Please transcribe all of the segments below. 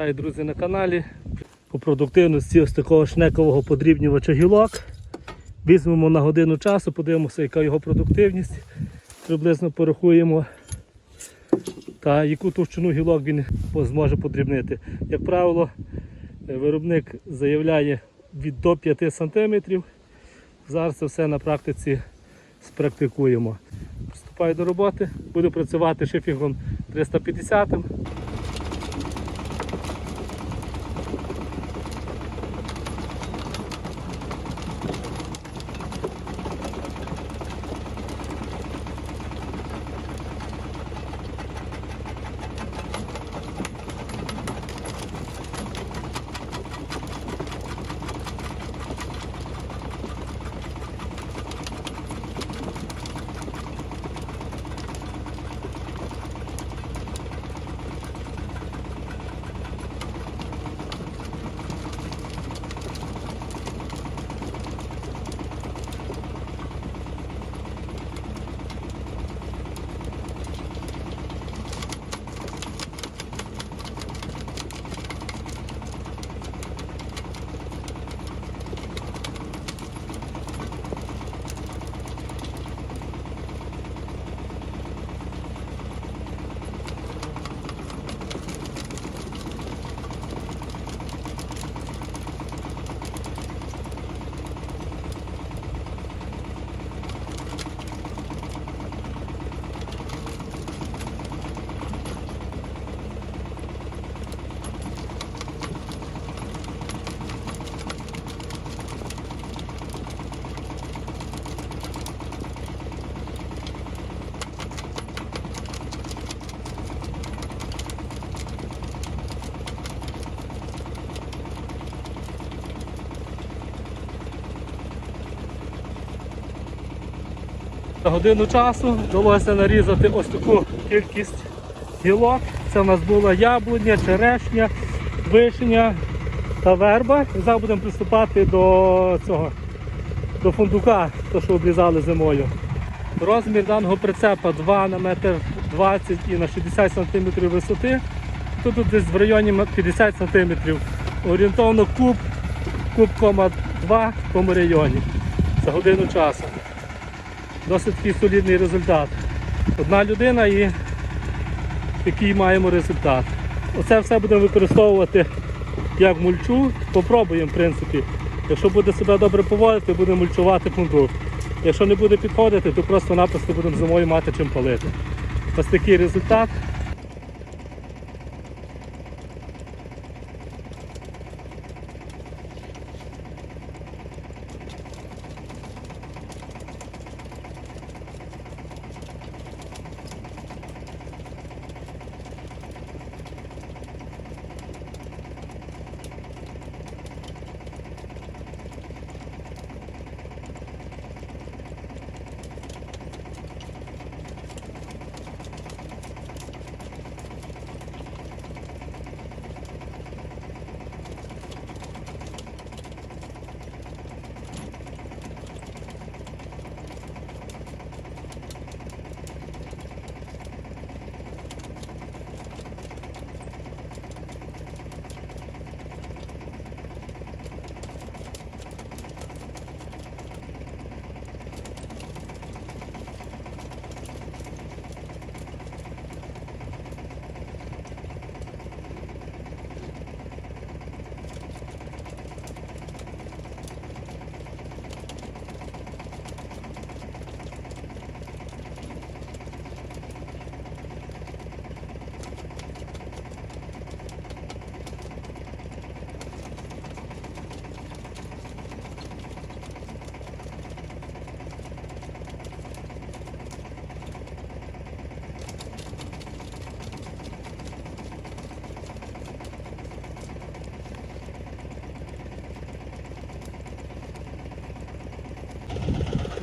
Вітаю, друзі, на каналі. По продуктивності ось такого шнекового подрібнювача гілок. Візьмемо на годину часу, подивимося, яка його продуктивність. Приблизно порахуємо. Та яку товщину гілок він зможе подрібнити. Як правило, виробник заявляє від до 5 см. Зараз це все на практиці спрактикуємо. Приступаю до роботи, буду працювати шифінгом 350 За годину часу вдалося нарізати ось таку кількість гілок. Це в нас була яблуня, черешня, вишня та верба. Зараз будемо приступати до цього, до фундука, то що обрізали зимою. Розмір даного прицепа 2 на метр 20 і на 60 см висоти. Тут, тут десь в районі 50 см. Орієнтовно куб, куб кома 2 в тому районі за годину часу. Досить такий солідний результат. Одна людина і такий маємо результат. Оце все будемо використовувати як мульчу. Попробуємо, в принципі. Якщо буде себе добре поводити, будемо мульчувати фундук. Якщо не буде підходити, то просто-напросто будемо зимою мати чим палити. Ось такий результат.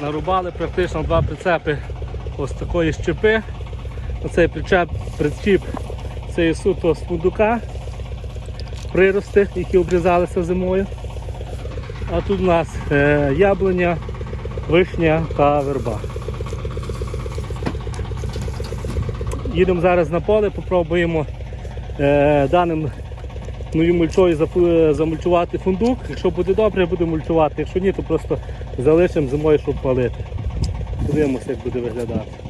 Нарубали практично два прицепи ось такої щепи. Оцей причеп, причіп це є суто з фундука, прирости, які обрізалися зимою. А тут у нас е, яблуня, вишня та верба. Їдемо зараз на поле, попробуємо е, даним і мульчою запу- замульчувати фундук. Якщо буде добре, буде мульчувати. Якщо ні, то просто залишимо зимою, щоб палити. Подивимося, як буде виглядати.